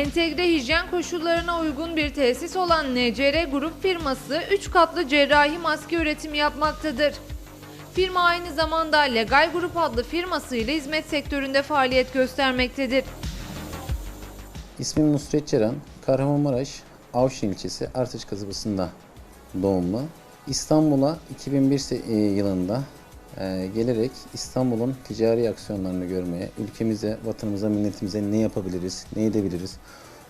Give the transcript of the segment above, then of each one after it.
Entegre hijyen koşullarına uygun bir tesis olan NCR Grup firması 3 katlı cerrahi maske üretimi yapmaktadır. Firma aynı zamanda Legal Grup adlı firmasıyla hizmet sektöründe faaliyet göstermektedir. İsmim Nusret Ceren. Kahramanmaraş, Avşin ilçesi Artış kasabasında doğumlu. İstanbul'a 2001 se- e, yılında e, gelerek İstanbul'un ticari aksiyonlarını görmeye, ülkemize, vatanımıza, milletimize ne yapabiliriz, ne edebiliriz,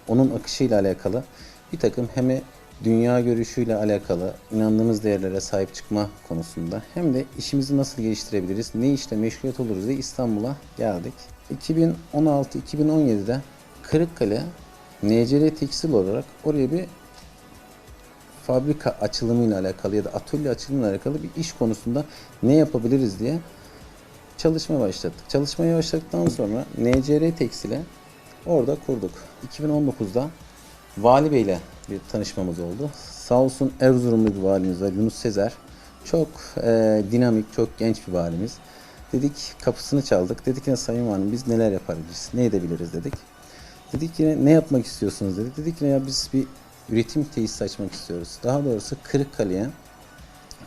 onun akışıyla alakalı bir takım hem dünya görüşüyle alakalı inandığımız değerlere sahip çıkma konusunda hem de işimizi nasıl geliştirebiliriz, ne işle meşguliyet oluruz diye İstanbul'a geldik. 2016-2017'de Kırıkkale NCR Tekstil olarak oraya bir fabrika açılımıyla alakalı ya da atölye açılımıyla alakalı bir iş konusunda ne yapabiliriz diye çalışmaya başladık. Çalışmaya başladıktan sonra NCR Tekstil'e orada kurduk. 2019'da Vali Bey'le bir tanışmamız oldu. Sağ olsun Erzurumlu bir valimiz var Yunus Sezer. Çok e, dinamik, çok genç bir valimiz. Dedik kapısını çaldık. Dedik ki Sayın Valim biz neler yapabiliriz, ne edebiliriz dedik. Dedik ki ne yapmak istiyorsunuz dedik. Dedik ki ya biz bir üretim tesisi açmak istiyoruz. Daha doğrusu Kırıkkale'ye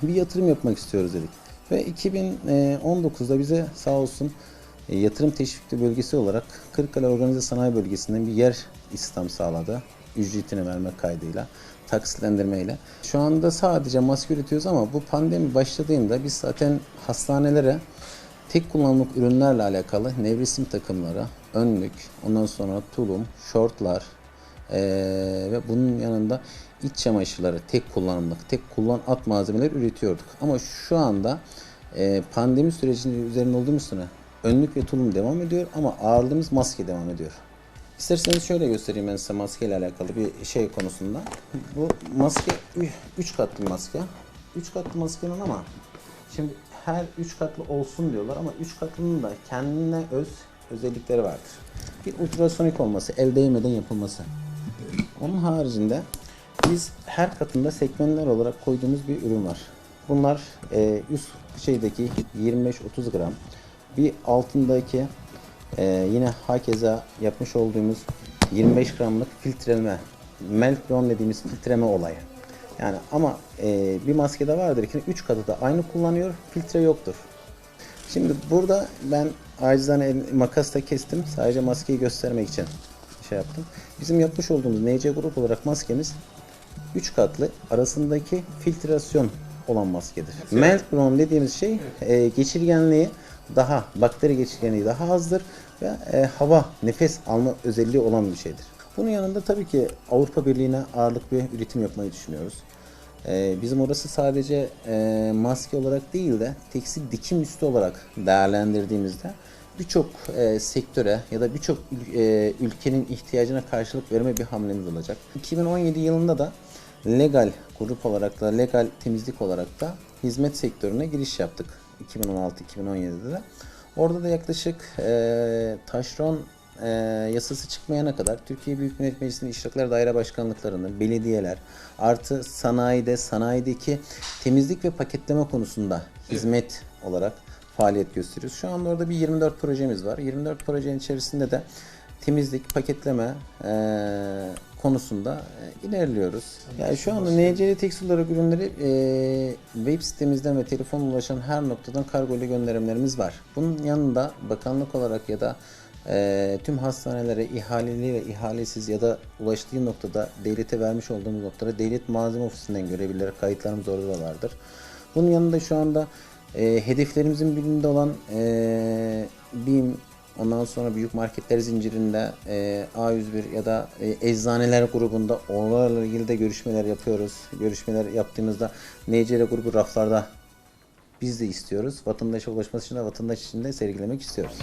bir yatırım yapmak istiyoruz dedik. Ve 2019'da bize sağ olsun e, yatırım teşvikli bölgesi olarak Kırıkkale Organize Sanayi Bölgesi'nden bir yer istihdam sağladı. Ücretini vermek kaydıyla, taksitlendirmeyle. Şu anda sadece maske üretiyoruz ama bu pandemi başladığında biz zaten hastanelere tek kullanımlık ürünlerle alakalı nevresim takımları, önlük, ondan sonra tulum, şortlar eee, ve bunun yanında iç çamaşırları tek kullanımlık, tek kullan at malzemeleri üretiyorduk. Ama şu anda eee, pandemi sürecinin üzerinde olduğumuz sonra önlük ve tulum devam ediyor ama ağırlığımız maske devam ediyor. İsterseniz şöyle göstereyim ben size maske ile alakalı bir şey konusunda. Bu maske 3 katlı maske. 3 katlı maskenin ama şimdi her 3 katlı olsun diyorlar ama 3 katlının da kendine öz özellikleri vardır. Bir ultrasonik olması, el değmeden yapılması. Onun haricinde biz her katında sekmenler olarak koyduğumuz bir ürün var. Bunlar e, üst şeydeki 25-30 gram, bir altındaki ee, yine hakeza yapmış olduğumuz 25 gramlık filtreleme, meltdown dediğimiz filtreleme olayı. Yani ama e, bir maskede vardır ki 3 katı da aynı kullanıyor, filtre yoktur. Şimdi burada ben acizane makasla kestim. Sadece maskeyi göstermek için şey yaptım. Bizim yapmış olduğumuz NC grup olarak maskemiz 3 katlı arasındaki filtrasyon olan maskedir. Melt blown dediğimiz şey e, geçirgenliği daha bakteri geçirgenliği daha azdır ve e, hava nefes alma özelliği olan bir şeydir. Bunun yanında tabii ki Avrupa Birliği'ne ağırlık bir üretim yapmayı düşünüyoruz. E, bizim orası sadece e, maske olarak değil de tekstil dikim üstü olarak değerlendirdiğimizde birçok e, sektöre ya da birçok e, ülkenin ihtiyacına karşılık verme bir hamlemiz olacak. 2017 yılında da legal grup olarak da legal temizlik olarak da hizmet sektörüne giriş yaptık 2016-2017'de de. Orada da yaklaşık e, taşeron e, yasası çıkmayana kadar Türkiye Büyük Millet Meclisi'nin İştirakler Daire Başkanlıklarını, belediyeler artı sanayide, sanayideki temizlik ve paketleme konusunda hizmet olarak faaliyet gösteriyoruz. Şu anda orada bir 24 projemiz var. 24 projenin içerisinde de temizlik, paketleme e, konusunda e, ilerliyoruz. Yani şu anda NCL tekstil olarak ürünleri e, web sitemizden ve telefonla ulaşan her noktadan kargo ile gönderimlerimiz var. Bunun yanında bakanlık olarak ya da e, tüm hastanelere ihaleli ve ihalesiz ya da ulaştığı noktada devlete vermiş olduğumuz noktada devlet malzeme ofisinden görebilir. Kayıtlarımız orada da vardır. Bunun yanında şu anda e, hedeflerimizin birinde olan e, BİM, ondan sonra büyük marketler zincirinde e, A101 ya da e, eczaneler grubunda onlarla ilgili de görüşmeler yapıyoruz. Görüşmeler yaptığımızda NCR grubu raflarda biz de istiyoruz. Vatandaşa ulaşması için de vatandaş için de sergilemek istiyoruz.